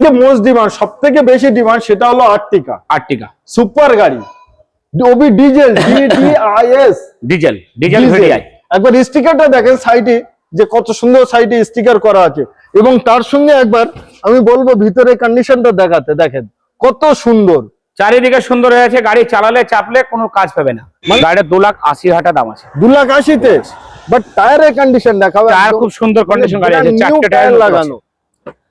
যে most demand সব থেকে বেশি ডিমান্ড সেটা হলো আর্টিকা। আর্টিকা। সুপার গাড়ি। Obi diesel DDiS diesel diesel VDI একবার স্টিকারটা দেখেন সাইডে যে কত সুন্দর সাইডে স্টিকার করা আছে। এবং তার সঙ্গে একবার আমি বলব ভিতরে কন্ডিশনটা দেখাতে দেখেন কত সুন্দর। চারিদিকে সুন্দর হয়ে আছে গাড়ি চালালে চাপলে কোনো কাজ পাবে না। মানে- গাড়ির দু লাখ আশি হাজার দাম আছে। দু লাখ আশিতে। বাট টায়ারের কন্ডিশন দেখাবে টায়ার খুব সুন্দর কন্ডিশন গাড়ি আছে চারটে টায়ার লাগানো।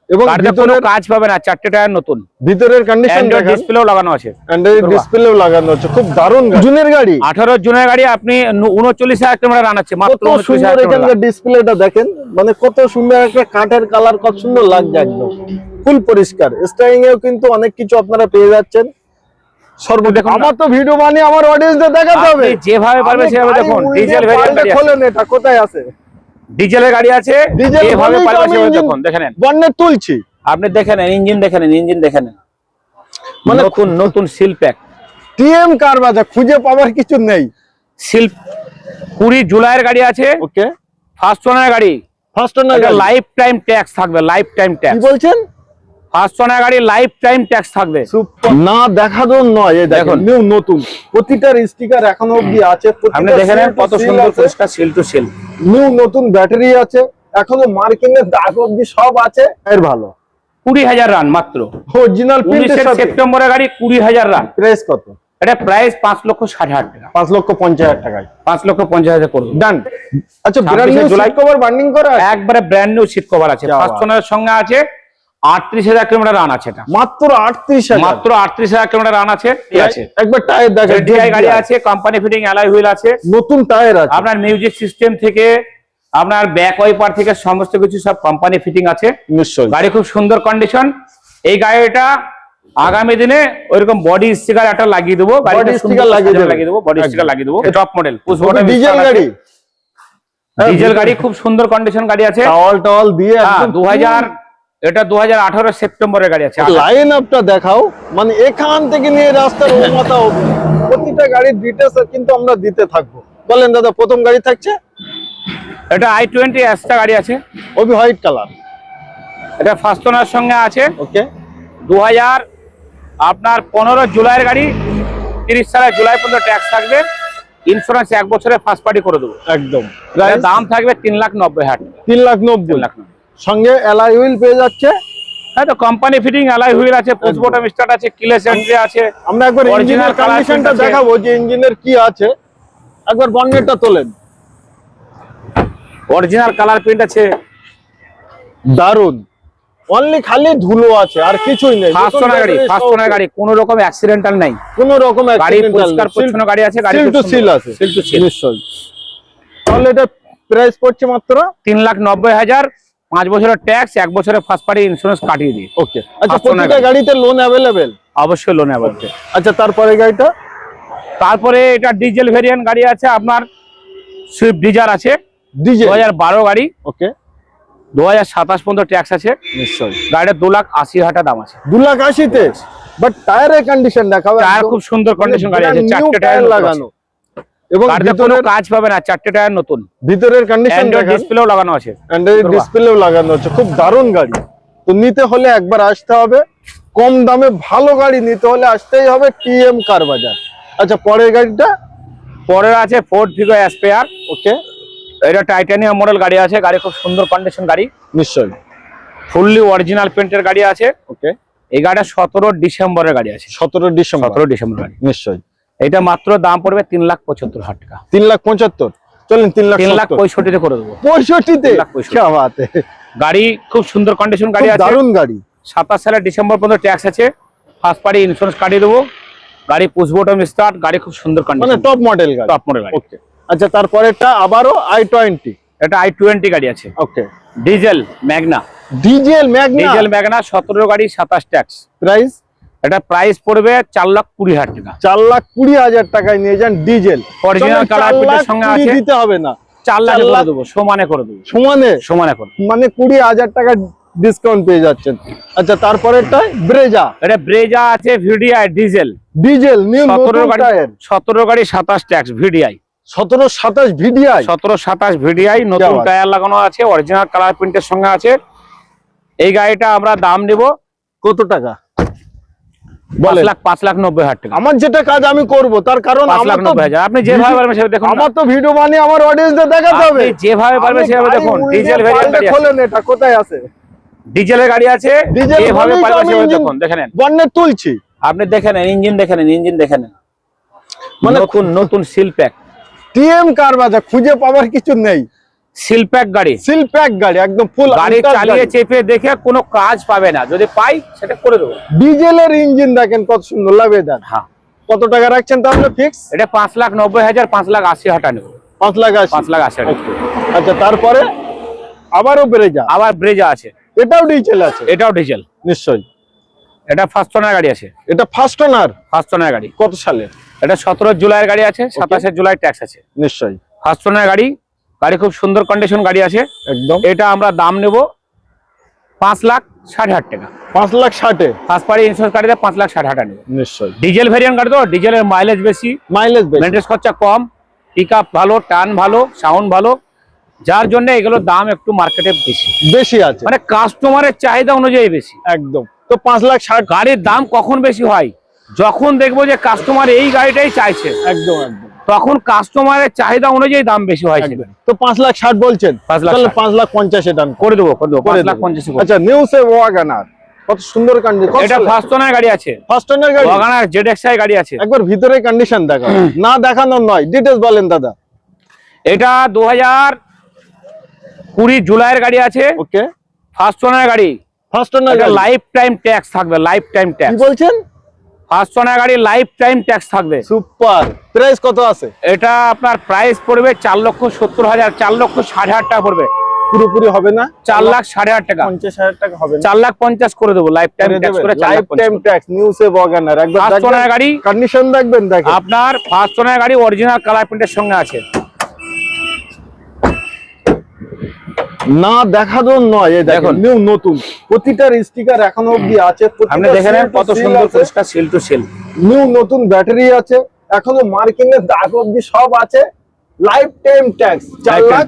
এবং কোনো কাজ পাবে না চারটে টায়ার নতুন। ভিতরের কন্ডিশন ডিসপ্লেও লাগানো আছে। অ্যান্ড্রয়েড ডিসপ্লেও লাগানো হচ্ছে খুব দারুণ জুনের গাড়ি? আঠারো জনের গাড়ি আপনি উনচল্লিশ হাজার কিলোমিটার রান আছে মাত্র সুন্দর এখানকার ডিসপ্লেটা দেখেন। মানে কত সুন্দর একটা কাঠের কালার কত সুন্দর লাগছে একদম। ফুল পরিষ্কার। স্টাইং এও কিন্তু অনেক কিছু আপনারা পেয়ে যাচ্ছেন। সর্ব দেখুন আমার তো ভিডিও বানিয়ে আমার অডিয়েন্সদের দেখাতে হবে। যেভাবে পারবে সেভাবে দেখুন ডিজেল ভেরিয়েন্ট আছে খোলেন এটা কোথায় আছে? ডিজেলের গাড়ি আছে সেভাবে engine- দেখুন দেখে নেন। বন্যে তুলছি। আপনি দেখে নেন ইঞ্জিন দেখে নেন ইঞ্জিন দেখে নেন। মানে নতুন নতুন সিল প্যাক টিএম কার বাজা খুঁজে পাওয়ার কিছু নেই। সিল কুড়ি জুলাইয়ের গাড়ি আছে। ওকে। ফার্স্ট ওনার গাড়ি। ফার্স্ট ওনার এটা লাইফ টাইম ট্যাক্স থাকবে লাইফ টাইম ট্যাক্স কি বলছেন? ফার্স্ট ওনার গাড়ি লাইফ টাইম ট্যাক্স থাকবে না দেখানো নয় এই দেখুন দেখুন। নিউ নতুন। প্রতিটার স্টিকার এখনও অবধি আছে। আপনি দেখে নেন কত সুন্দর পরিষ্কার সিল টু সিল নিউ নতুন ব্যাটারি আছে এখনও মার্কিনের দাগ অব্দি সব আছে এর ভালো। কুড়ি হাজার রান মাত্র। অরিজিনাল সেপ্টেম্বরের গাড়ি কুড়ি হাজার রান। প্রাইস কত? এটা প্রাইস পাঁচ লক্ষ ষাট হাজার টাকা। পাঁচ লক্ষ পঞ্চাশ হাজার টাকায়। পাঁচ লক্ষ পঞ্চাশ হাজার করুন ডান আচ্ছা জুলাই। কভার বার্নিং করা একবারে ব্র্যান্ড নিউ সিট কভার আছে। ফার্স্ট সঙ্গে আছে আটত্রিশ হাজার কিলোমিটার রান আছে এটা। মাত্র আটত্রিশ মাত্র আটত্রিশ হাজার কিলোমিটার রান আছে আছে? একবার টায়ার দেখেন ডিআই গাড়ি আছে। কোম্পানি ফিটিং অ্যালয় হুইল আছে। নতুন টায়ার আছে। আপনার মিউজিক সিস্টেম থেকে আপনার ব্যাক ওয়াইপার থেকে সমস্ত কিছু সব কোম্পানি ফিটিং আছে। নিশ্চয়ই। গাড়ি খুব সুন্দর কন্ডিশন এই গাড়িটা আগামী দিনে ওইরকম বডি স্টিকার একটা লাগিয়ে দেবো। সুন্দর sticker লাগিয়ে দেবো বডি। স্টিকার লাগিয়ে দেবো। টপ মডেল ডিজেল গাড়ি। ডিজেল গাড়ি খুব সুন্দর কন্ডিশন গাড়ি আছে। টাওয়াল টাওয়াল দিয়ে একদম দু হাজার এটা দু হাজার আঠারো সেপ্টেম্বরের গাড়ি আছে লাইন আপটা দেখাও। মানে এখান থেকে নিয়ে রাস্তার মাথা অবধি। প্রতিটা গাড়ির ডিটেলস কিন্তু আমরা দিতে থাকব। বলেন দাদা প্রথম গাড়ি থাকছে? এটা আই টোয়েন্টি এক্সট্রা গাড়ি আছে। ওবি হোয়াইট কালার। এটা ফার্স্ট ওনার সঙ্গে আছে। ওকে। দু হাজার আপনার পনেরো জুলাইয়ের গাড়ি তিরিশ সালের জুলাই পর্যন্ত ট্যাক্স থাকবে। ইন্স্যুরেন্স এক বছরে ফার্স্ট পার্টি করে দেবো। একদম। দাম থাকবে তিন লাখ নব্বই হাজার তিন লাখ নব্বই। লাখ নব্বই। সঙ্গে এলআই হুইল পেয়ে যাচ্ছে। হ্যাঁ তো কোম্পানি ফিটিং অ্যালয় হুইল আছে পোস্টমর্টম স্টার্ট আছে কিলেস এন্ট্রি আছে আমরা একবার ইঞ্জিনের কন্ডিশনটা দেখাবো যে ইঞ্জিনের কি আছে। একবার বন্নেটটা তোলেন। অরিজিনাল কালার প্রিন্ট আছে। দারুণ অনলি খালি ধুলো আছে আর কিছুই নেই। নতুন ওনার গাড়ি সহ ওনার গাড়ি কোনো রকম অ্যাক্সিডেন্টাল নাই। কোনো রকম গাড়ি পরিষ্কার পরিচ্ছন্ন গাড়ি আছে গাড়ি সিল টু সিল আছে। Seal to seal। নিশ্চয়ই। তাহলে এটা প্রাইস পড়ছে মাত্র? তিন লাখ নব্বই হাজার পাঁচ বছরের ট্যাক্স এক বছরের ফার্স্ট পার্টি ইন্স্যুরেন্স কাটিয়ে দিই। ওকে আচ্ছা প্রতিটা গাড়িতে লোন অ্যাভেলেবেল অবশ্যই লোন বলতে আচ্ছা তারপরে গাড়িটা? তারপরে এটা ডিজেল ভেরিয়েন্ট গাড়ি আছে আপনার সুইফট ডিজার আছে। ডিজে দু হাজার বারো গাড়ি। ওকে দু হাজার সাতাশ পর্যন্ত ট্যাক্স আছে। নিশ্চয়ই। গাড়িটা দু লাখ আশি হাজার দাম আছে। দু লাখ আশিতে? বাট টায়ারের কন্ডিশন দেখাবে টায়ার খুব সুন্দর কন্ডিশন গাড়ি আছে চারটে টায়ার লাগানো। এবং কোনো কাজ পাবে না চারটে টায়ার নতুন। ভিতরের কন্ডিশন ডিসপ্লেও লাগানো আছে। অ্যান্ড্রয়েড ডিসপ্লেও লাগানো হচ্ছে খুব দারুণ গাড়ি। তো নিতে হলে একবার আসতে হবে। কম দামে ভালো গাড়ি নিতে হলে আসতেই হবে টিএম কার বাজার আচ্ছা পরের গাড়িটা? পরের আছে ফোর্ড ফিগো অ্যাসপেয়ার ওকে। এটা টাইটানিয়াম মডেল গাড়ি আছে। গাড়ি খুব সুন্দর কন্ডিশন গাড়ি। নিশ্চয়ই। ফুললি অরিজিনাল পেন্টের গাড়ি আছে। ওকে। এই গাড়িটা সতেরো ডিসেম্বরের গাড়ি আছে। সতেরো ডিসেম্বর। সতেরো ডিসেম্বর গাড়ি। নিশ্চয়ই। এটা মাত্র দাম পড়বে তিন লাখ পঁচাত্তর হাজার টাকা। তিন লাখ পঁচাত্তর? চলেন তিন লাখ তিন লাখ পঁয়ষট্টিতে করে দেবো। পঁয়ষট্টিতে? গাড়ি খুব সুন্দর কন্ডিশন গাড়ি আছে। দারুণ গাড়ি। সাতাশ সালের ডিসেম্বর পর্যন্ত ট্যাক্স আছে। ফার্স্ট পার্টি ইন্স্যুরেন্স কাটিয়ে দেবো। গাড়ি পুষবোটম স্টার্ট গাড়ি খুব সুন্দর কন্ডিশন মানে টপ মডেল গাড়ি। টপ মডেল গাড়ি। আচ্ছা তারপরেরটা আবারও আই টোয়েন্টি এটা আই টোয়েন্টি গাড়ি আছে। Okay diesel Magna diesel Magna diesel Magna সতেরো গাড়ি সাতাশ ট্যাক্স প্রাইস এটা প্রাইস পড়বে চার লাখ কুড়ি হাজার টাকা। চার লাখ কুড়ি হাজার টাকায় নিয়ে যান ডিজেল সঙ্গে আছে। দিতে হবে না। চার লাখ করে দেবো সমানে করে দেবো। সমানে? সমানে করে। মানে কুড়ি হাজার টাকা ডিসকাউন্ট পেয়ে যাচ্ছেন। আচ্ছা তারপরেরটা? ব্রেজা এটা ব্রেজা আছে ভিডিআই ডিজেল ডিজেল নিউ সতেরো গাড়ি সতেরো গাড়ি সাতাশ ট্যাক্স ভিডিআই সতেরো সাতাশ ভিডিআই সতেরো সাতাশ ভিডিআই নতুন। টায়ার লাগানো আছে অরিজিনাল কালার প্রিন্টের সঙ্গে আছে। এই গাড়িটা আমরা দাম নেব কত টাকা? পাঁচ লাখ পাঁচ লাখ নব্বই হাজার টাকা। আমার যেটা কাজ আমি করব তার কারণ লাখ নব্বই হাজার। আপনি যেভাবে পারবেন সেভাবে দেখুন আমার তো ভিডিও বানিয়ে আমার অডিয়েন্সদের দেখাতে হবে। যেভাবে পারবেন সেভাবে দেখুন। ডিজেল ভেরিয়েন্ট খোলেন এটা কোথায় আছে? ডিজেলের গাড়ি আছে। যেভাবে পারবেন সেভাবে দেখুন তুলছি। আপনি দেখে নেন ইঞ্জিন দেখে নেন ইঞ্জিন দেখে নেন। মানে নতুন নতুন সিল প্যাক টিএম কার বাজা খুঁজে পাওয়ার কিছু নেই। সিল প্যাক গাড়ি। সিল প্যাক গাড়ি একদম ফুল গাড়ি চালিয়ে চেপে দেখে কোনো কাজ পাবে না। যদি পাই সেটা করে দেবো। ডিজেলের ইঞ্জিন দেখেন কত সুন্দর লাগে দেন হ্যাঁ। কত টাকা রাখছেন তাহলে ফিক্স এটা পাঁচ লাখ নব্বই হাজার পাঁচ লাখ আশি হাটা নেব। পাঁচ লাখ আশি। পাঁচ লাখ আশি আচ্ছা তারপরে আবারও যা আবার ব্রেজা আছে। এটাও ডিজেল আছে? এটাও ডিজেল নিশ্চয়ই। এটা ফার্স্ট ওনার গাড়ি আছে। এটা ফার্স্ট ওনার ফার্স্ট ওনার গাড়ি। কত সালে? এটা সতেরো জুলাইয়ের গাড়ি আছে সাতাশে জুলাই ট্যাক্স আছে। নিশ্চয়ই। ফার্স্ট ওনার গাড়ি গাড়ি খুব সুন্দর কন্ডিশন গাড়ি আছে। একদম। এটা আমরা দাম নেব পাঁচ লাখ ষাট হাজার টাকা। পাঁচ লাখ ষাটে? ফার্স্ট পার্টি ইন্স্যুরেন্স গাড়িতে পাঁচ লাখ ষাট হাজার নেব। নিশ্চয়ই। ডিজেল ভেরিয়েন্ট গাড়ি তো ডিজেলের মাইলেজ বেশি। মাইলেজ বেশি। মেনটেন্স খরচা কম। পিক ভালো টার্ন ভালো সাউন্ড ভালো। যার জন্য এগুলোর দাম একটু মার্কেটে বেশি। বেশি আছে। মানে কাস্টমারের চাহিদা অনুযায়ী বেশি। একদম। তো পাঁচ লাখ ষাট গাড়ির দাম কখন বেশি হয়? যখন দেখব যে কাস্টমার এই গাড়িটাই চাইছে। একদম একদম। তখন কাস্টমারের চাহিদা অনুযায়ী দাম বেশি হয় তো পাঁচ লাখ ষাট বলছেন। পাঁচ লাখ পাঁচ লাখ পঞ্চাশে ডান করে দেবো করে দেবো পাঁচ লাখ। পঞ্চাশ আচ্ছা ওয়াগানার কত সুন্দর কন্ডিশন এটা ফার্স্ট ওনার গাড়ি আছে। ফার্স্ট ওনার গাড়ি? ওয়াগানার জেড গাড়ি আছে। একবার ভিতরে কন্ডিশন না দেখানোর নয় বলেন দাদা। এটা দু হাজার কুড়ি জুলাইয়ের গাড়ি আছে। ওকে ফার্স্ট ওনার গাড়ি। First owner life time tax থাকবে লাইফ টাইম কি ট্যাক্স বলছেন? ফার্স্ট ওনার গাড়ি লাইফ টাইম ট্যাক্স থাকবে। সুপার। প্রাইস কত আছে? এটা আপনার প্রাইস পড়বে চার লক্ষ সত্তর হাজার চার লক্ষ ষাট হাজার টাকা পড়বে। পুরোপুরি হবে না? চার লাখ সাড়ে হাজার টাকা। পঞ্চাশ হাজার টাকা হবে চার লাখ পঞ্চাশ করে দেবো লাইফ টাইম ট্যাক্স করে লাইফ টাইম ট্যাক্স নিউ সেভ ওয়াগানার একবার ফার্স্ট ওনার গাড়ি কন্ডিশন দেখবেন দেখেন। আপনার ফার্স্ট ওনার গাড়ি অরিজিনাল কালার প্রিন্টের সঙ্গে আছে। না দেখানোর নয় এই দেখুন দেখুন। নিউ নতুন। প্রতিটার স্টিকার এখনও অবধি আছে আপনি দেখে নেন কত সুন্দর পরিষ্কার সেল টু সেল নিউ নতুন ব্যাটারি আছে এখনও মার্কিং এর দাগ অবধি সব আছে। লাইফ টাইম ট্যাক্স চার লাখ।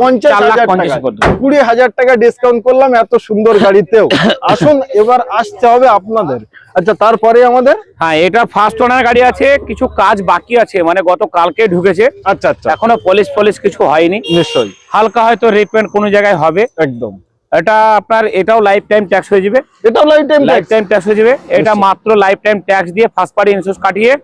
পঞ্চাশ হাজার টাকা। কুড়ি হাজার টাকা ডিসকাউন্ট করলাম এত সুন্দর গাড়িতেও। আসুন এবার আসতে হবে আপনাদের। আচ্ছা তারপরে আমাদের? হ্যাঁ এটা ফার্স্ট ওনার গাড়ি আছে কিছু কাজ বাকি আছে মানে গত কালকে ঢুকেছে। আচ্ছা আচ্ছা। এখনও পলিশ পলিশ কিছু হয়নি। নিশ্চয়ই। হালকা হয়তো রিপেন্ট কোনো জায়গায় হবে। একদম। এটা আপনার এটাও লাইফ টাইম ট্যাক্স হয়ে যাবে। এটাও life time life time tax হয়ে যাবে। এটা মাত্র লাইফ টাইম ট্যাক্স দিয়ে ফার্স্ট পার্টি ইন্স্যুরেন্স কাটিয়ে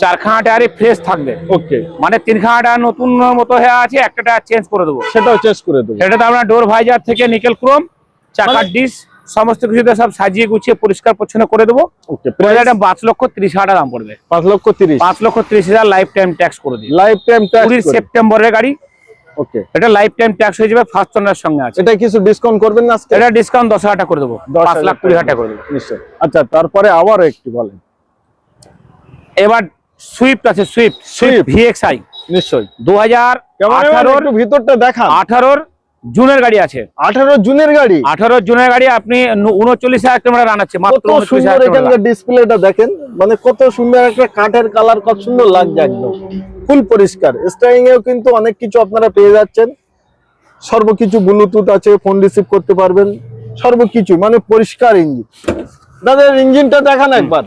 চারখানা টায়ারে ফ্রেশ থাকবে। ওকে মানে তিনখানা টায়ার নতুন মতো হয়ে আছে একটা টায়ার চেঞ্জ করে দেবো। সেটাও চেঞ্জ করে দেবো। সেটাতে আপনার ডোর ভাইজার থেকে নিকেল ক্রোম চাকার মানে- ডিস সমস্ত কিছুতে সব সাজিয়ে গুছিয়ে পরিষ্কার পরিচ্ছন্ন করে দেবো। এটা পাঁচ লক্ষ ত্রিশ হাজার দাম পড়বে। পাঁচ লক্ষ তিরিশ। পাঁচ লক্ষ ত্রিশ হাজার লাইফ টাইম ট্যাক্স করে দিই লাইফ টাইম কুড়ি সেপ্টেম্বরের গাড়ি। ওকে এটা লাইফ টাইম ট্যাক্স হয়ে যাবে ফার্স্ট ওনার সঙ্গে আছে। এটা কিছু ডিসকাউন্ট করবেন না এটা ডিসকাউন্ট দশ হাজার টাকা করে দেবো। দশ লাখ কুড়ি হাজার টাকা করে দেবো। নিশ্চয়। আচ্ছা তারপরে একটু বলেন। এবার সুইফট আছে সুইফট সুইফট Swift। ভিএক্সআই নিশ্চয়। দু হাজার আঠারোর ভিতরটা দেখান। আঠারোর জুনের গাড়ি আছে। আঠারো জুনের গাড়ি? আঠারো জুনের গাড়ি আপনি উনচল্লিশ হাজার কিলোমিটার রান আছে মাত্র সুন্দর এখানকার ডিসপ্লেটা দেখেন। মানে কত সুন্দর একটা কাঠের কালার কত সুন্দর লাগছে একদম। ফুল পরিষ্কার। স্টারিং এও কিন্তু অনেক কিছু আপনারা পেয়ে যাচ্ছেন। সর্বকিছু ব্লুটুথ আছে ফোন রিসিভ করতে পারবেন। সর্বকিছু মানে পরিষ্কার ইঞ্জিন দাদা ইঞ্জিনটা দেখান একবার।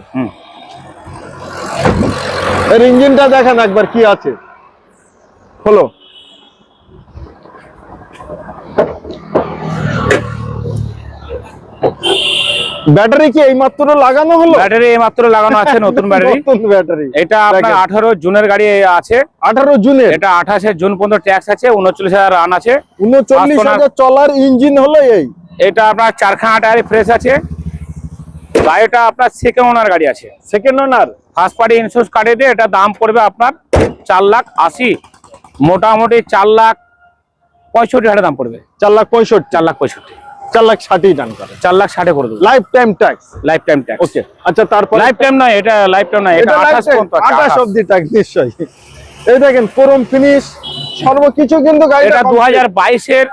এর ইঞ্জিনটা দেখান একবার কি আছে। হলো। ব্যাটারি কি এইমাত্র লাগানো হলো? ব্যাটারি মাত্র লাগানো আছে নতুন ব্যাটারি। নতুন ব্যাটারি। এটা আপনার দেখেন। আঠারো জুনের গাড়ি আছে। আঠারো জুনের? এটা আঠাশে জুন পর্যন্ত ট্যাক্স আছে উনচল্লিশ হাজার রান আছে। উনচল্লিশ পাঁচশো না- হাজার চলার ইঞ্জিন হলো এই। এটা আপনার চারখানা টায়ারে ফ্রেশ আছে। গাড়িটা আপনার সেকেন্ড ওনার গাড়ি আছে। Second owner first party insurance কাটে দিয়ে এটা দাম পড়বে আপনার চার লাখ আশি। মোটামুটি চার লাখ পঁয়ষট্টি হাজার দাম পড়বে। চার লাখ পঁয়ষট্টি। চার লাখ পঁয়ষট্টি। চার লাখ ষাটই ডান করে। চার লাখ ষাটে করে দেবো। Lifetime tax lifetime tax okay আচ্ছা তারপর? লাইফ টাইম নয় এটা লাইফ টাইম নয় এটা আঠাশ আঠাশ অব্দি ট্যাক্স নিশ্চয়ই। এই দেখেন ক্রোম ফিনিশ সর্বকিছু কিন্তু গাড়িটা এটা দু হাজার বাইশের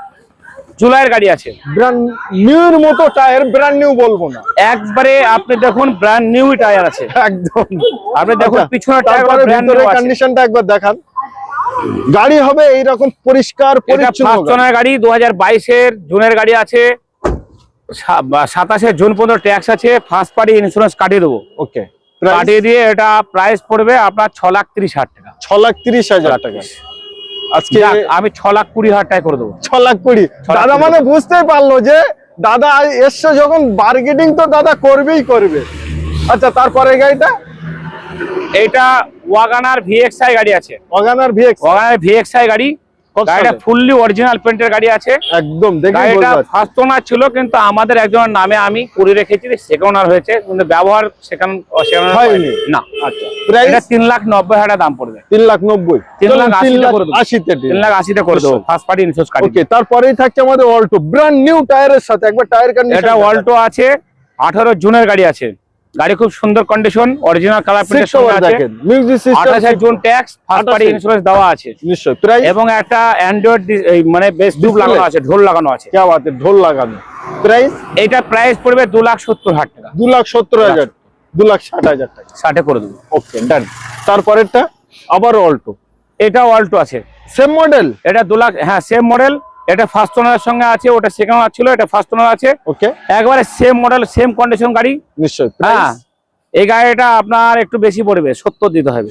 জুলাইয়ের গাড়ি আছে। ব্র্যান্ড নিউর মতো টায়ার ব্র্যান্ড নিউ বলব না। একবারে আপনি দেখুন ব্র্যান্ড নিউ টায়ার আছে। একদম। আপনি দেখুন পিছনে টায়ার ব্র্যান্ড নিউ কন্ডিশনটা একবার দেখান। গাড়ি হবে এইরকম পরিষ্কার পরিচ্ছন্ন গাড়ি। দু হাজার বাইশের জুনের গাড়ি আছে। সাতাশে জুন পর্যন্ত ট্যাক্স আছে ফার্স্ট পার্টি ইন্স্যুরেন্স কাটিয়ে দেবো। ওকে। কাটিয়ে দিয়ে এটা প্রাইস পড়বে আপনার ছ লাখ তিরিশ হাজার টাকা। ছ লাখ তিরিশ হাজার টাকা। আজকে আমি ছ লাখ কুড়ি হাজার টাকা করে দেবো। ছ লাখ কুড়ি। দাদা মানে বুঝতেই পারল যে দাদা এসছে যখন বার্গেটিং তো দাদা করবেই করবে। আচ্ছা তারপরে গাড়িটা? এইটা ওয়াগানার ভিএক্সআই গাড়ি আছে। অগানার ভিএক্স ওয়াগানার ভিএক্সআই গাড়ি। গাড়িটা ফুললি অরিজিনাল পেন্টের গাড়ি আছে। একদম গাড়িটা ফার্স্ট ওনার ছিল কিন্তু আমাদের একজনের নামে আমি করে রেখেছি সেকেন্ড ওনার হয়েছে কিন্তু ব্যবহার সেখানে সেকেন্ড হয়নি। না। আচ্ছা। এটা তিন লাখ নব্বই হাজার দাম পড়বে। তিন লাখ নব্বই। তিন লাখ আশিতে তিন লাখ করে দেবো। আশিতে করে দেবো। ফার্স্ট পার্টি ইন্স্যুরেন্স ওকে তারপরেই থাকছে আমাদের অল্টো ব্র্যান্ড নিউ টায়ারের সাথে একবার টায়ার কন্ডিশন এটা অল্টো আছে আঠারো জুনের গাড়ি আছে। গাড়ি খুব সুন্দর কন্ডিশন অরিজিনাল কালার প্রিন্টের আছে। Music system tax first party insurance দেওয়া আছে। নিশ্চয় প্রাইস? এবং একটা অ্যান্ড্রয়েড মানে বেস ডুব লাগানো আছে ঢোল লাগানো আছে। কি ঢোল লাগানো। প্রাইস? এটা প্রাইস পড়বে দু লাখ 70 হাজার টাকা। দু লাখ 70 হাজার। দু লাখ 60 হাজার টাকা। 60 করে দেব। ওকে ডান তারপরেরটা আবার অল্টো এটা অল্টো আছে। সেম মডেল এটা 2 লাখ হ্যাঁ সেম মডেল এটা ফার্স্ট ওনারের সঙ্গে আছে ওটা সেকেন্ড ওনার ছিল এটা ফার্স্ট ওনার আছে। ওকে একবারে সেম মডেল সেম কন্ডিশন গাড়ি। নিশ্চয় হ্যাঁ এই গাড়িটা আপনার একটু বেশি পড়বে সত্তর দিতে হবে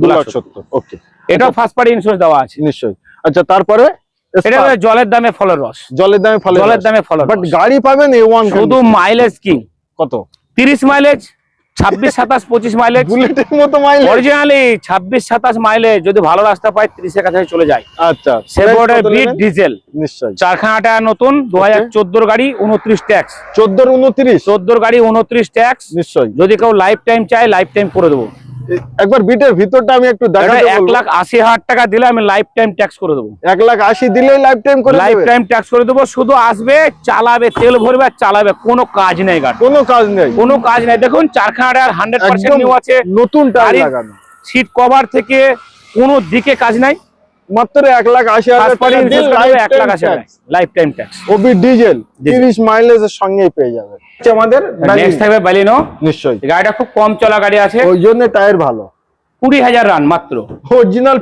দু লাখ সত্তর ওকে এটাও ফার্স্ট পার্টি ইন্স্যুরেন্স দেওয়া আছে। নিশ্চয় আচ্ছা তারপরে? এটা জলের দামে ফলের রস। জলের দামে ফলে জলের দামে ফলের বাট। গাড়ি পাবেন এ ওয়ান শুধু মাইলেজ কি? কত? তিরিশ মাইলেজ ছাব্বিশ সাতাশ পঁচিশ মাইলেজ বুলেটের মতো মাইলেজ অরিজিনালি ছাব্বিশ সাতাশ মাইলে যদি ভালো রাস্তা পায় তিরিশের কাছে চলে যায়। আচ্ছা বিট ডিজেল নিশ্চয় চারখানাটা টাকা নতুন দু হাজার চোদ্দোর গাড়ি উনত্রিশ ট্যাক্স চোদ্দোর উনত্রিশ? চোদ্দোর গাড়ি উনত্রিশ ট্যাক্স নিশ্চয় যদি কেউ লাইফ টাইম চায় লাইফ টাইম করে দেবো। একবার বিটের ভিতরটা আমি একটু দেখাতে বলব। লাখ আশি হাজার টাকা দিলে আমি লাইফ টাইম ট্যাক্স করে দেবো। এক লাখ আশি দিলেই লাইফ টাইম করে লাইফ দেবে? টাইম ট্যাক্স করে দেবো শুধু আসবে চালাবে তেল ভরবে আর চালাবে কোনো কাজ নেই গাড়ি। কোনো কাজ নেই। কোনো কাজ নেই। দেখুন চারখানা আর 100% নিউ আছে। নতুন টায়ার লাগানো। সিট কভার থেকে কোনো দিকে কাজ নাই। মাত্র এক লাখ আশি হাজার। লাইফ টাইম ট্যাক্স ওবি ডিজেল। তিরিশ মাইলেজের সঙ্গেই পেয়ে যাবে। আমাদের নেক্সট থাকবে নিশ্চয়ই। গাড়িটা খুব কম চলা গাড়ি আছে। ওই জন্য টায়ার ভালো। কুড়ি হাজার রান মাত্র। অরিজিনাল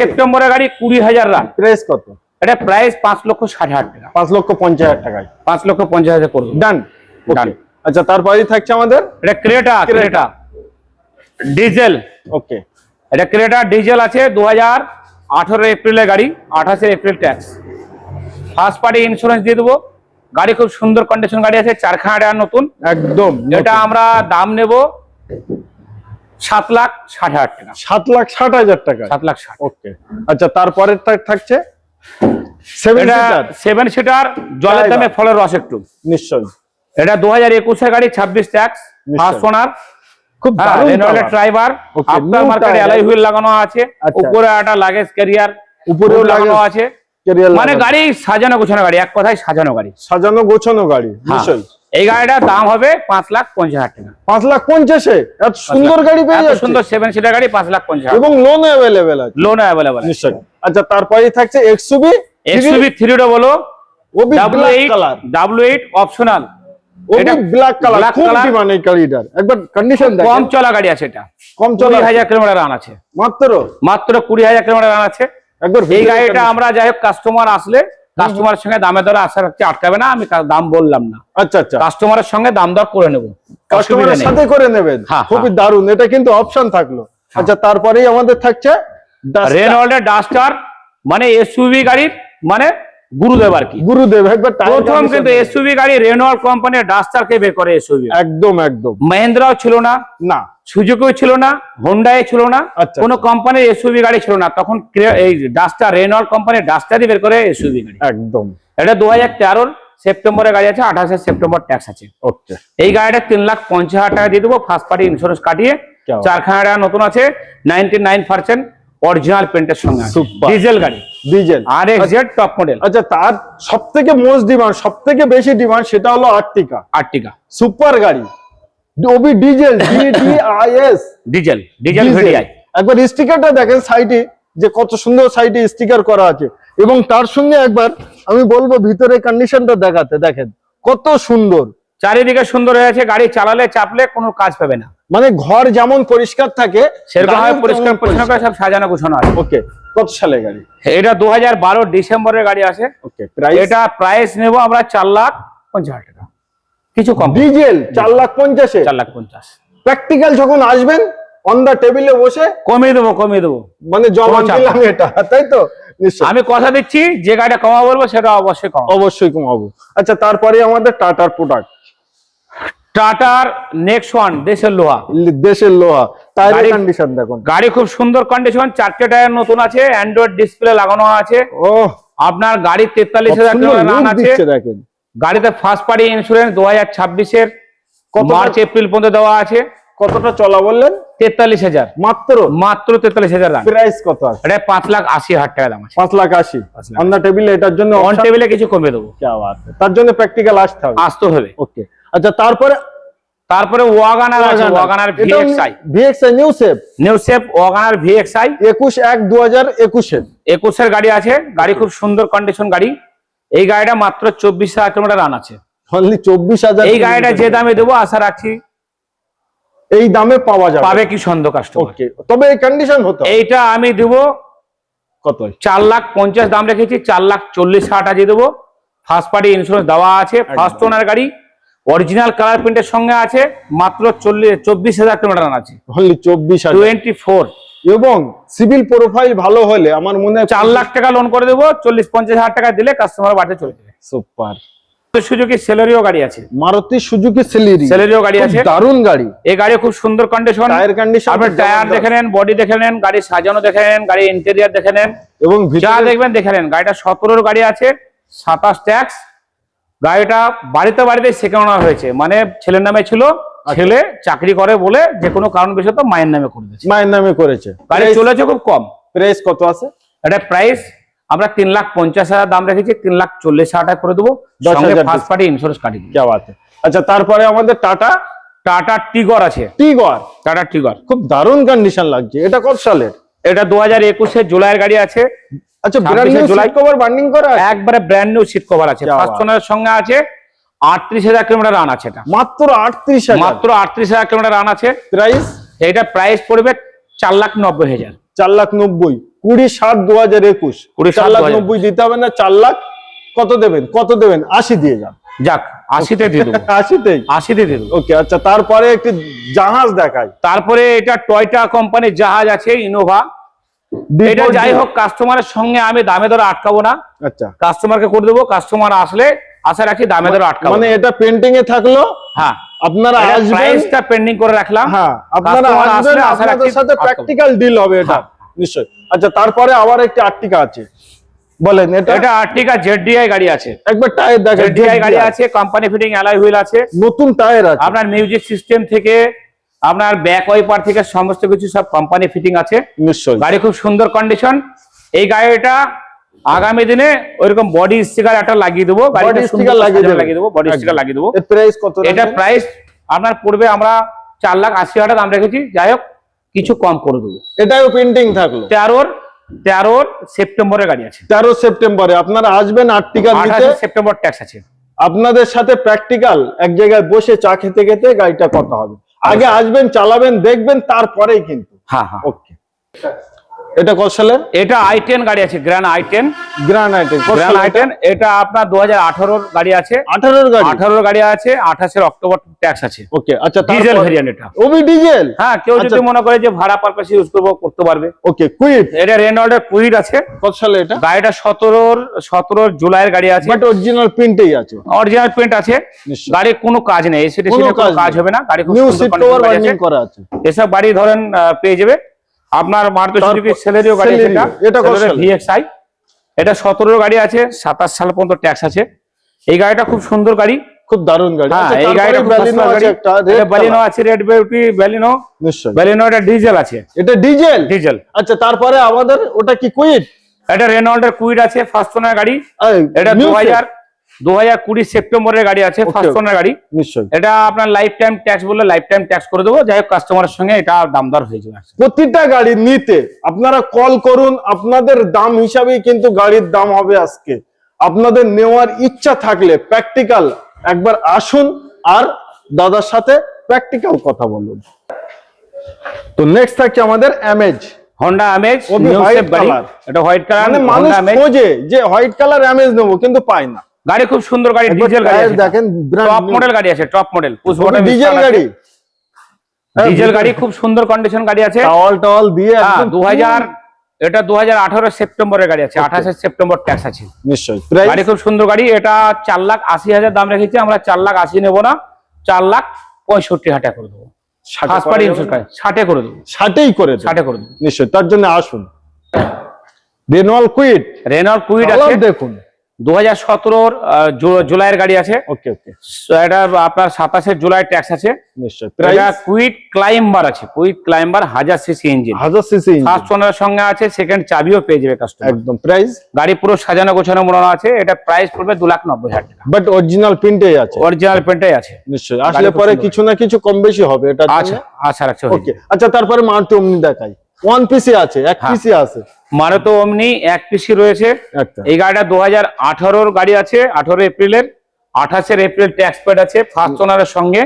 সেপ্টেম্বরের গাড়ি কুড়ি হাজার রান প্রাইস কত? এটা প্রাইস পাঁচ লক্ষ ষাট হাজার টাকা। পাঁচ লক্ষ পঞ্চাশ হাজার টাকায়। পাঁচ লক্ষ পঞ্চাশ হাজার করব ডান Done. আচ্ছা তারপরেই থাকছে আমাদের? এটা ক্রেটা ক্রেটা। ডিজেল ওকে এটা ক্রেটা ডিজেল আছে দু হাজার আঠারো এপ্রিলের গাড়ি আঠাশে April tax first party insurance দিয়ে দেবো। গাড়ি খুব সুন্দর কন্ডিশন গাড়ি আছে চারখানা টায়ার নতুন। একদম যেটা আমরা দাম নেব সাত লাখ ষাট হাজার টাকা। সাত লাখ ষাট হাজার টাকা সাত লাখ ষাট। ওকে। আচ্ছা তারপরের থাকছে? সেভেন সিটার সেভেন সিটার জলের দামে ফলের রস একটু নিশ্চয়ই। এটা দু হাজার একুশের গাড়ি ছাব্বিশ ট্যাক্স নিশ্চয়। ফার্স্ট ওনার খুব হ্যাঁ দারুণ রেনল্ডের driver aftermarket alloy wheel লাগানো আছে আচ্ছা। উপরে একটা লাগেজ ক্যারিয়ার উপরেও লাগানো আছে। মানে গাড়ি সাজানো গোছানো গাড়ি এক কথায় সাজানো গাড়ি। সাজানো গোছানো গাড়ি হ্যাঁ। নিশ্চয়ই। এই গাড়িটার দাম হবে পাঁচ লাখ পঞ্চাশ হাজার টাকা। পাঁচ লাখ পঞ্চাশে? এত সুন্দর গাড়ি পেয়ে যাচ্ছে। সুন্দর সেভেন সিটার গাড়ি পাঁচ লাখ পঞ্চাশ এবং লোন অ্যাভেলেবেল আছে। লোন অ্যাভেলেবল নিশ্চয়ই। আচ্ছা তারপরেই থাকছে এক্সুবি এক্সইউভি থ্রিটা বলো। Black eight W eight optional এটা ব্ল্যাক কালার খুব ডিমান্ড এই গাড়িটার একবার কন্ডিশন কম চলা গাড়ি আছে এটা। কম চলা হাজার কিলোমিটার রান আছে। মাত্র? মাত্র কুড়ি কিলোমিটার রান আছে। একবার এই গাড়িটা আমরা যাই হোক কাস্টমার আসলে কাস্টমারের সঙ্গে দামে দরে আশা রাখছি আটকাবে না আমি দাম বললাম না। আচ্ছা আচ্ছা। কাস্টমারের সঙ্গে দাম দর করে নেব। কাস্টমারের সাথে করে নেবেন। হ্যাঁ, খুবই দারুণ। এটা কিন্তু অপশন থাকল। আচ্ছা তারপরেই আমাদের থাকছে। রেনল্ডের ডাস্টার মানে এসইউভি গাড়ির মানে গুরুদেব আর কি। গুরুদেব একবার প্রথম কিন্তু। এসইউভি গাড়ি রেনল্ড কোম্পানির ডাস্টারকে বের করে এসইউভি একদম একদম। মহেন্দ্রাও ছিল না। না। সুজুকিও ছিল না। হোন্ডাই ছিল না। কোনো কোম্পানির এসইউভি গাড়ি ছিল না। তখন এই ডাস্টার রেনল্ড কোম্পানির ডাস্টারই বের করে এসইউভি গাড়ি। একদম। এটা দু হাজার তেরোর সেপ্টেম্বরের গাড়ি আছে আঠাশে সেপ্টেম্বর ট্যাক্স আছে। ওকে। এই গাড়িটা তিন লাখ পঞ্চাশ হাজার টাকা দিয়ে দেবো ফার্স্ট পার্টি ইন্স্যুরেন্স কাটিয়ে। চারখানা টাকা নতুন আছে নাইনটি নাইন পার্সেন্ট অরিজিনাল পেন্টের সঙ্গে. ডিজেল গাড়ি। ডিজেল। আর এক্স জেড টপ মডেল। আচ্ছা তার সব থেকে মোস্ট ডিমান্ড সব থেকে বেশি ডিমান্ড সেটা হলো আর্টিকা। আর্টিকা। সুপার গাড়ি। Obi diesel DDiS diesel diesel VDI একবার স্টিকারটা দেখেন সাইডে যে কত সুন্দর সাইডে স্টিকার করা আছে। এবং তার সঙ্গে একবার আমি বলব ভিতরে কন্ডিশনটা দেখাতে দেখেন কত সুন্দর। চারিদিকে সুন্দর হয়েছে গাড়ি চালালে চাপলে কোনো কাজ পাবে না। মানে ঘর যেমন পরিষ্কার থাকে সেরকম পরিষ্কার পরিচ্ছন্ন করে সব সাজানো গোছানো আছে। ওকে কত সালে গাড়ি? এটা দু হাজার বারো ডিসেম্বরের গাড়ি আছে ওকে এটা প্রাইস নেব আমরা চার লাখ পঞ্চাশ টাকা। কিছু কম ডিজেল চার লাখ পঞ্চাশে? চার লাখ পঞ্চাশ। প্র্যাকটিক্যাল যখন আসবেন অন দা টেবিলে বসে কমিয়ে দেবো কমিয়ে দেবো। মানে জমা দিলাম এটা তাই তো? আমি কথা দিচ্ছি যে গাড়িটা কমা বলব সেটা অবশ্যই কম অবশ্যই কমাবো। আচ্ছা তারপরে আমাদের টাটার প্রোডাক্ট টাটার নেক্সট ওয়ান দেশের লোহা। দেশের লোহা। টায়ারের কন্ডিশন দেখুন। গাড়ি খুব সুন্দর কন্ডিশন চারটে টায়ার নতুন আছে অ্যান্ড্রয়েড ডিসপ্লে লাগানো আছে। ও আপনার গাড়ি তেতাল্লিশ হাজার রান আছে। গাড়িতে ফার্স্ট পার্টি ইন্স্যুরেন্স দু হাজার ছাব্বিশের মার্চ এপ্রিল পর্যন্ত দেওয়া আছে। কতটা চলা বললেন? তেতাল্লিশ হাজার। মাত্র? মাত্র তেতাল্লিশ হাজার প্রাইস কত এটা পাঁচ লাখ আশি হাজার টাকা দাম আছে। পাঁচ লাখ আশি। অন টেবিলে এটার জন্য অন টেবিলে কিছু কমে দেবো। তার জন্য প্র্যাকটিক্যাল আসতে হবে। আসতে হবে। ওকে আচ্ছা তারপরে তারপরে ওয়াগানার আছে ওয়াগানার ভিএক্সআই ভিএক্সআই নিউ সেফ নিউ সেফ ওয়াগানার ভিএক্সআই একুশ এক দু হাজার একুশে। একুশের গাড়ি আছে গাড়ি খুব সুন্দর কন্ডিশন গাড়ি। এই গাড়িটা মাত্র চব্বিশ হাজার কিলোমিটার রান আছে। অনলি চব্বিশ হাজার এই গাড়িটা যে দামে দেবো আশা রাখছি। এই দামে পাওয়া যাবে। পাবে কি সন্দেহ কাস্টমার ওকে তবে এই কন্ডিশন হতো এইটা আমি দেবো কত চার লাখ পঞ্চাশ দাম রেখেছি চার লাখ চল্লিশ ষাট আজকে দেবো। ফার্স্ট পার্টি ইন্স্যুরেন্স দেওয়া আছে ফার্স্ট ওনার গাড়ি। অরিজিনাল কালার প্রিন্টের সঙ্গে আছে মাত্র চল্লিশ চব্বিশ হাজার কিলোমিটার আছে। অনলি চব্বিশ টোয়েন্টি ফোর এবং সিভিল প্রোফাইল ভালো হলে আমার মনে হয় চার লাখ টাকা লোন করে দেবো চল্লিশ পঞ্চাশ হাজার টাকা দিলে কাস্টমার বাড়িতে চলে যাবে সুপার সেলেরিও গাড়ি আছে। মারুতি সুজুকি সেলিরি। সেলেরিও গাড়ি আছে। দারুণ গাড়ি। এই গাড়ি খুব সুন্দর কন্ডিশন টায়ার কন্ডিশন আপনার টায়ার দেখে নেন বডি দেখে নেন গাড়ি সাজানো দেখে নেন গাড়ি ইন্টেরিয়ার দেখে নেন। এবং যা দেখবেন দেখে নেন গাড়িটা সতেরোর গাড়ি আছে সাতাশ ট্যাক্স গাড়িটা বাড়িতে বাড়িতে শেখানো হয়েছে। মানে ছেলের নামে ছিল আচ্ছা। ছেলে চাকরি করে বলে যে কোনো কারণ বিশেষত মায়ের নামে করে মায়ের নামে করেছে। গাড়ি চলেছে খুব কম। প্রাইস কত আছে? এটা প্রাইস আমরা তিন লাখ পঞ্চাশ হাজার দাম রেখেছি তিন লাখ চল্লিশ হাজার টাকা করে দেবো। ফার্স্ট পার্টি ইন্স্যুরেন্স কাটি আছে। আচ্ছা তারপরে আমাদের টাটা। টাটা টিগর আছে। টিগর। টাটা টিগর। খুব দারুণ কন্ডিশন লাগছে। এটা কত সালের? এটা দু হাজার একুশের জুলাইয়ের গাড়ি আছে। আচ্ছা ব্র্যান্ড নিউ জুলাই। কভার করা আছে? একবারে ব্র্যান্ড নিউ সিট কভার আছে। ফার্স্ট ওনার সঙ্গে আছে 38000 কিমি রান আছে এটা। মাত্র 38000 মাত্র 38000 কিমি রান আছে। প্রাইস এটা প্রাইস পড়বে 4 লাখ 90 লাখ 90 20 7 2021 4 লাখ 90 দিতে হবে না 4 লাখ। কত দেবেন? কত দেবেন? 80 দিয়ে যান। যাক আশিতে দিয়ে দেবো। আশিতে আশিতে দিয়ে ওকে আচ্ছা তারপরে একটি জাহাজ দেখায় তারপরে এটা টয়টা কোম্পানির জাহাজ আছে ইনোভা এটা যাই হোক কাস্টমারের সঙ্গে আমি দামে দরে আটকাবো না। আচ্ছা। কাস্টমারকে করে দেবো কাস্টমার আসলে আশা রাখি দামে দরে আটকাবো। মানে এটা পেন্টিং এ থাকল? হ্যাঁ। আপনারা প্রাইসটা পেন্ডিং করে রাখলাম। হ্যাঁ আপনারা আসলে আশা রাখি সাথে প্র্যাকটিক্যাল ডিল হবে এটা হ্যাঁ। নিশ্চয়ই। আচ্ছা তারপরে আবার একটি আর্টিকা আছে। বলেন এটা এটা আর্টিকা গাড়ি আছে। একবার টায়ার দেখেন জেডডিআই গাড়ি আছে কোম্পানি ফিটিং অ্যালয় হুইল আছে। নতুন টায়ার আছে। আপনার মিউজিক সিস্টেম থেকে আপনার ব্যাক ওয়াইপার থেকে সমস্ত কিছু সব কোম্পানি ফিটিং আছে। নিশ্চয়ই। গাড়ি খুব সুন্দর কন্ডিশন এই গাড়িটা আগামী দিনে ওইরকম বডি স্টিকার একটা লাগিয়ে দেবো। গাড়িটা লাগিয়ে বডি স্টিকার লাগিয়ে দেবো প্রাইস কত এটা প্রাইস আপনার পড়বে আমরা চার লাখ আশি হাজার দাম রেখেছি। যাই হোক কিছু কম করে দেবো। এটাও পেন্টিং থাকল। তেরোর তেরোর সেপ্টেম্বরের গাড়ি আছে। তেরো সেপ্টেম্বরে। আপনারা আসবেন আর্টিকা নিতে। সেপ্টেম্বর ট্যাক্স আছে। আপনাদের সাথে প্র্যাকটিক্যাল এক জায়গায় বসে চা খেতে খেতে গাড়িটা কথা হবে। আগে আসবেন চালাবেন দেখবেন তারপরেই কিন্তু। হ্যাঁ হ্যাঁ। ওকে এটা কত সালের এটা আই টেন গাড়ি আছে grand I ten grand item grand I ten এটা? আপনার দু হাজার গাড়ি আছে। আঠারোর গাড়ি? আঠারোর গাড়ি আছে আঠাশের অক্টোবর ট্যাক্স আছে। ওকে আচ্ছা ডিজেল ভেরিয়েন্ট এটা। ওবি ডিজেল হ্যাঁ কেউ যদি আচ্ছা। মনে করে যে ভাড়া পারপাসে ইউজ করব করতে পারবে। ওকে কুইট এটা রেনল্ডের কুইট আছে। কত সালে এটা? গাড়িটা সতেরোর সতেরোর জুলাইয়ের গাড়ি আছে। বাট অরিজিনাল প্রিন্টেই আছে। অরিজিনাল প্রিন্ট আছে। গাড়ির কোনো কাজ নেই। এসিটি কোনো কোনো কাজ হবে না। গাড়ি খুব নিউ সিট কভার করা আছে। এসব গাড়ি ধরেন পেয়ে যাবে। আপনার মারুতি তারপর- সুজুকি সেলেরিও গাড়ি আছে এটা? ভিএক্সআই এটা সতেরো গাড়ি আছে সাতাশ সাল পর্যন্ত ট্যাক্স আছে। এই গাড়িটা খুব সুন্দর গাড়ি। খুব দারুণ গাড়ি। হ্যাঁ আচ্ছা, এই গাড়িটা সস্তার আছে গাড়ি। একটা এটা ব্যালিনো আছে রেড বিউটি ব্যালিনো নিশ্চয়ই। ব্যালিনো এটা ডিজেল আছে। এটা ডিজেল ডিজেল আচ্ছা তারপরে আমাদের ওটা কি কুইট এটা রেনল্ডের কুইট আছে ফার্স্ট ওনার গাড়ি। এটা দু হাজার দু হাজার কুড়ি সেপ্টেম্বরের গাড়ি আছে ফার্স্ট ওনার গাড়ি। নিশ্চয়ই। এটা আপনার লাইফ টাইম ট্যাক্স বললে লাইফ টাইম ট্যাক্স করে দেবো যাই হোক কাস্টমারের সঙ্গে এটা দামদার হয়ে যাবে। প্রতিটা গাড়ি নিতে আপনারা কল করুন আপনাদের দাম হিসাবেই কিন্তু গাড়ির দাম হবে আজকে। আপনাদের নেওয়ার ইচ্ছা থাকলে প্র্যাকটিক্যাল একবার আসুন আর দাদার সাথে প্র্যাকটিক্যাল কথা বলুন। তো নেক্সট থাকছে আমাদের অ্যামেজ হন্ডা। এটা হোয়াইট কালার মানে মানুষ খোঁজে যে হোয়াইট কালার অ্যামেজ নেব কিন্তু পায় না। গাড়ি খুব সুন্দর গাড়ি ডিজেল গাড়ি দেখেন টপ মডেল গাড়ি আছে টপ মডেল ডিজেল গাড়ি। ডিজেল গাড়ি খুব সুন্দর কন্ডিশন গাড়ি আছে। টাওয়াল টল দিয়ে হ্যাঁ একদম দু হাজার এটা দু হাজার আঠারো সেপ্টেম্বরের গাড়ি আছে আঠাশে সেপ্টেম্বর ট্যাক্স আছে। নিশ্চয়ই। গাড়ি খুব সুন্দর গাড়ি এটা চার লাখ আশি হাজার দাম রেখেছি আমরা চার লাখ আশি নেব না চার লাখ পঁয়ষট্টি হাজার করে দেবো। ষাটে করে দেবো? ষাটেই করে। ষাটে করে দেবো। নিশ্চয়ই তার জন্য আসুন। রেনল কুইট রেনল কুইড আছে। দেখুন। দু হাজার সতেরোর জুলাইয়ের গাড়ি আছে। Okay okay. এটা আপনার জুলাই ট্যাক্স আছে। কুইট ক্লাইম্বার আছে। কুইট ক্লাইম্বার হাজার সিসি ইঞ্জিন। হাজার সিসি ফার্স্ট ওনার সঙ্গে আছে সেকেন্ড চাবিও পেয়ে যাবে কাস্টমার একদম। প্রাইস গাড়ি পুরো সাজানো গোছানো মোড়ানো আছে। এটা প্রাইস পড়বে দু লাখ নব্বই হাজার টাকা। বাট অরিজিনাল প্রিন্টেই আছে। অরিজিনাল আছে। নিশ্চয়ই আসলে পরে কিছু না কিছু কম বেশি হবে এটা আচ্ছা আচ্ছা রাখছে। ওকে আচ্ছা তারপরে মারুতি অমনি দেখাই। ওয়ান পিসি আছে এক হ্যাঁ। পিসি আছে। মারুতো অমনি এক পিসি রয়েছে। এই গাড়িটা দু হাজার গাড়ি আছে আঠারো এপ্রিলের আঠাশের এপ্রিল ট্যাক্স পেড আছে ফার্স্ট ওনারের সঙ্গে।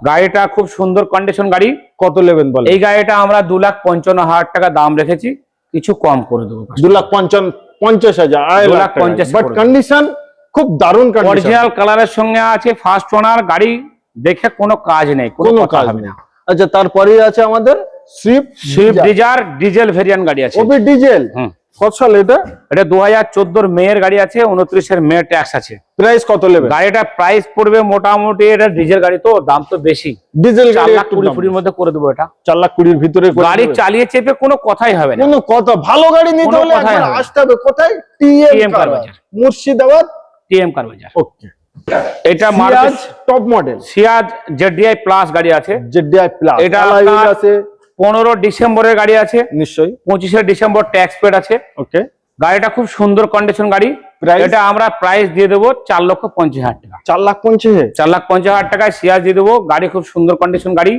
গাড়িটা খুব সুন্দর কন্ডিশন গাড়ি। কত নেবেন বলে এই গাড়িটা আমরা দু লাখ পঞ্চান্ন হাজার টাকা দাম রেখেছি কিছু কম করে দেবো দু লাখ পঞ্চান্ন পঞ্চাশ হাজার দু লাখ পঞ্চাশ বাট কন্ডিশন খুব দারুণ অরিজিনাল কালারের সঙ্গে আছে ফার্স্ট ওনার গাড়ি দেখে কোনো কাজ নেই কোনো কাজ নেই। আচ্ছা তারপরেই আছে আমাদের Swift Swift Dzire diesel variant গাড়ি আছে। ওবি ডিজেল হুম। কত সাল এটা? গাড়ি আছে মে ট্যাক্স আছে। প্রাইস কত নেবে? গাড়িটা প্রাইস পড়বে মোটামুটি এটা ডিজেল গাড়ি তো দাম তো বেশি। ডিজেল গাড়ি লাখ মধ্যে করে দেবো এটা। লাখ ভিতরে গাড়ি চালিয়ে চেপে কোনো কথাই হবে না। কোনো কথা ভালো গাড়ি নিতে হলে একবার আসতে হবে। কোথায়? টিএম TM কার কার বাজার। মুর্শিদাবাদ? টিএম কার বাজার। ওকে এটা Maruti top model Ciaz ZDI plus গাড়ি আছে। জেডিআই প্লাস এটা আছে। পনেরো ডিসেম্বরের গাড়ি আছে। নিশ্চয়ই। পঁচিশে ডিসেম্বর ট্যাক্স পেড আছে। ওকে। গাড়িটা খুব সুন্দর কন্ডিশন গাড়ি। এটা আমরা প্রাইস দিয়ে দেবো চার লক্ষ পঞ্চাশ হাজার টাকা। চার লাখ পঞ্চাশ চার লাখ পঞ্চাশ হাজার টাকায় সিয়াজ দিয়ে দেবো। গাড়ি খুব সুন্দর কন্ডিশন গাড়ি।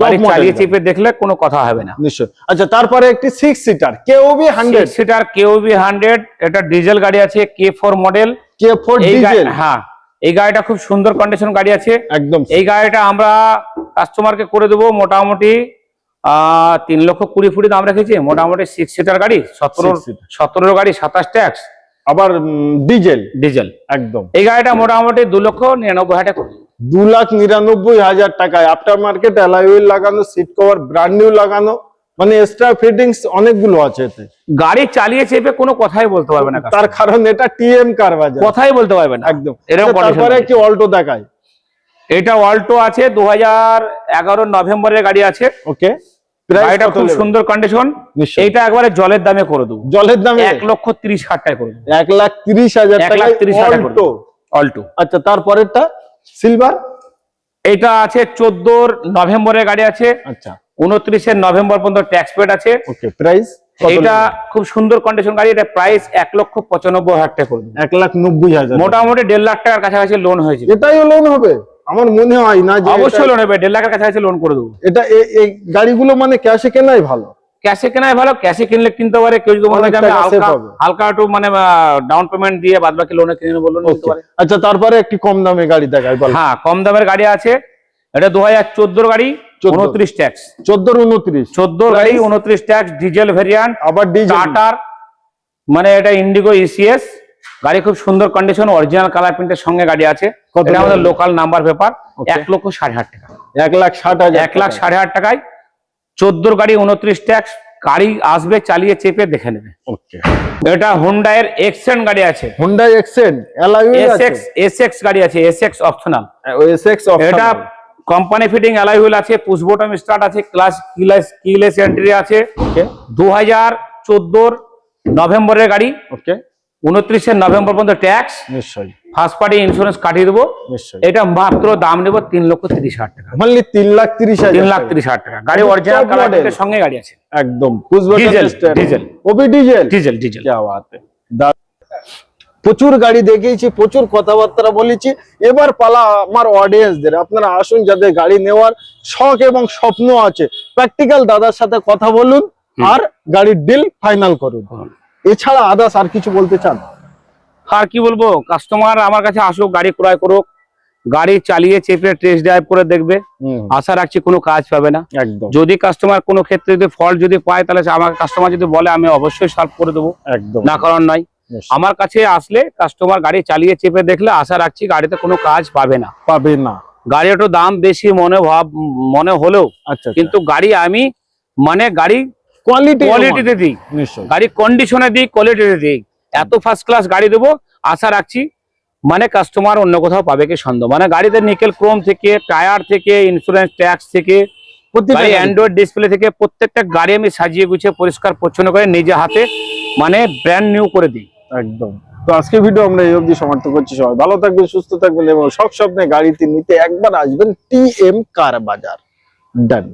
চালিয়ে চেপে দেখলে কোনো কথা হবে না। নিশ্চয় আচ্ছা তারপরে একটি six seater KUV hundred seater KUV hundred এটা ডিজেল গাড়ি আছে K four model K four diesel হ্যাঁ এই গাড়িটা খুব সুন্দর কন্ডিশন গাড়ি আছে। একদম। এই গাড়িটা আমরা কাস্টমারকে করে দেবো। মোটামুটি তিন লক্ষ কুড়ি ফুটি দাম রেখেছি মোটামুটি সিক্স সিটার গাড়ি সতেরো সতেরো গাড়ি সাতাশ ট্যাক্স আবার ডিজেল ডিজেল একদম। এই গাড়িটা মোটামুটি দু লক্ষ নিরানব্বই হাজার দু লাখ নিরানব্বই হাজার টাকায় আফটার মার্কেট অ্যালাই হুইল লাগানো সিট কভার ব্র্যান্ড নিউ লাগানো মানে এক্সট্রা ফিটিংস অনেকগুলো আছে এতে। গাড়ি চালিয়ে চেপে কোনো কথাই বলতে পারবে না তার কারণ এটা টিএম কার বাজার। কথাই বলতে পারবে না। একদম। এরকম আচ্ছা, তারপরে একটি অল্টো দেখায় এটা অল্টো আছে দু হাজার এগারো নভেম্বরের গাড়ি আছে। ওকে গাড়িটা খুব সুন্দর কন্ডিশন। এইটা একবারে জলের দামে করে দেবো। জলের দামে? এক লক্ষ তিরিশ হাজার টাকা করে দেবো। এক লাখ তিরিশ হাজার এক লাখ তিরিশ হাজার করে অল্টো অল্টো আচ্ছা তারপরেরটা? সিলভার এটা আছে চোদ্দোর নভেম্বরের গাড়ি আছে। আচ্ছা। উনত্রিশের নভেম্বর পর্যন্ত ট্যাক্স পেড আছে। ওকে প্রাইস এটা খুব সুন্দর কন্ডিশন গাড়ি। এটা প্রাইস এক লক্ষ পঁচানব্বই হাজার টাকা করে এক লাখ নব্বই হাজার মোটামুটি দেড় লাখ টাকার কাছাকাছি লোন হয়েছে। এটাই লোন হবে? আমার মনে হয় না যে অবশ্যই লোন হবে দেড় লাখের কাছাকাছি লোন করে দেবো। এটা এই গাড়িগুলো মানে ক্যাশে কেনাই ভালো। ক্যাশে কেনাই ভালো ক্যাশে কিনলে কিনতে পারে কেউ যদি মনে আমি হালকা একটু মানে ডাউন পেমেন্ট দিয়ে বাদ বাকি লোনে কিনে নেব লোন নিতে পারে। আচ্ছা তারপরে একটি কম দামে গাড়ি দেখায় বল। হ্যাঁ কম দামের গাড়ি আছে। এটা দু হাজার চোদ্দোর গাড়ি 14 উনত্রিশ ট্যাক্স চোদ্দোর উনত্রিশ। চোদ্দোর গাড়ি উনত্রিশ ট্যাক্স ডিজেল ভেরিয়ান্ট আবার ডিজেল টাটার মানে এটা ইন্ডিগো ইসিএস গাড়ি খুব সুন্দর কন্ডিশন অরিজিনাল কালার প্রিন্টের সঙ্গে গাড়ি আছে। এটা আমাদের লোকাল নাম্বার পেপার এক লক্ষ ষাট হাজার টাকা। এক লাখ ষাট হাজার এক লাখ ষাট হাজার টাকায় চোদ্দোর গাড়ি উনত্রিশ ট্যাক্স গাড়ি আসবে চালিয়ে চেপে দেখে নেবে। ওকে এটা হুন্ডাইয়ের এক্সেন্ট গাড়ি আছে। হুন্ডাই এক্সেন এলআইউ আছে এসএক্স এসএক্স গাড়ি আছে এসএক্স অপশনাল এসএক্স এটা কোম্পানি ফিটিং অ্যালাই হুইল আছে পুশ বটম স্টার্ট আছে ক্লাস কিলেস কিলেস এন্ট্রি আছে। ওকে দু হাজার চোদ্দোর নভেম্বরের গাড়ি। ওকে উনত্রিশে নভেম্বর পর্যন্ত ট্যাক্স নিশ্চয়ই। ফার্স্ট পার্টি ইন্স্যুরেন্স কাটিয়ে দেবো। এটা মাত্র দাম নেব তিন লক্ষ তিরিশ হাজার টাকা। মানে তিন লাখ তিরিশ তিন লাখ তিরিশ হাজার টাকা। গাড়ি অরিজিনাল কালার সঙ্গে গাড়ি আছে। একদম। ডিজেল ডিজেল ওবি ডিজেল ডিজেল ডিজেল প্রচুর গাড়ি দেখিয়েছি প্রচুর কথাবার্তা বলেছি। এবার পালা আমার অডিয়েন্সদের আপনারা আসুন যাদের গাড়ি নেওয়ার শখ এবং স্বপ্ন আছে। প্র্যাকটিক্যাল দাদার সাথে কথা বলুন আর গাড়ির ডিল ফাইনাল করুন। এছাড়া আদার্স আর কিছু বলতে চান? আর কি বলব? কাস্টমার আমার কাছে আসুক গাড়ি ক্রয় করুক গাড়ি চালিয়ে চেপে টেস্ট ড্রাইভ করে দেখবে। আশা রাখছি কোনো কাজ পাবে না। যদি কাস্টমার কোনো ক্ষেত্রে যদি ফল্ট যদি পায় তাহলে আমার কাস্টমার যদি বলে আমি অবশ্যই সলভ করে দেবো। একদম। না কারণ নয়। আমার কাছে আসলে কাস্টমার গাড়ি চালিয়ে চেপে দেখলে আশা রাখছি গাড়িতে কোনো কাজ পাবে না। পাবে না। গাড়ি একটু দাম বেশি মনে ভাব মনে হলেও আচ্ছা। কিন্তু গাড়ি আমি মানে গাড়ি কোয়ালিটি কোয়ালিটিতে দিই। গাড়ি কন্ডিশনে দিই কোয়ালিটিতে দিই। এত ফার্স্ট ক্লাস গাড়ি দেবো আশা রাখছি মানে কাস্টমার অন্য কোথাও পাবে কি সন্দেহ। মানে গাড়িতে নিকেল ক্রোম থেকে টায়ার থেকে ইন্স্যুরেন্স ট্যাক্স থেকে গাড়ি গাড়ি। অ্যান্ড্রয়েড ডিসপ্লে থেকে প্রত্যেকটা গাড়ি আমি সাজিয়ে গুছিয়ে পরিষ্কার পরিচ্ছন্ন করে নিজে হাতে মানে ব্র্যান্ড নিউ করে দিই। একদম। তো আজকে ভিডিও আমরা এই অবধি সমাপ্ত করছি সবাই। ভালো থাকবেন সুস্থ থাকবেন এবং সব স্বপ্নে গাড়িতে নিতে একবার আসবেন টি এম কার বাজার ডান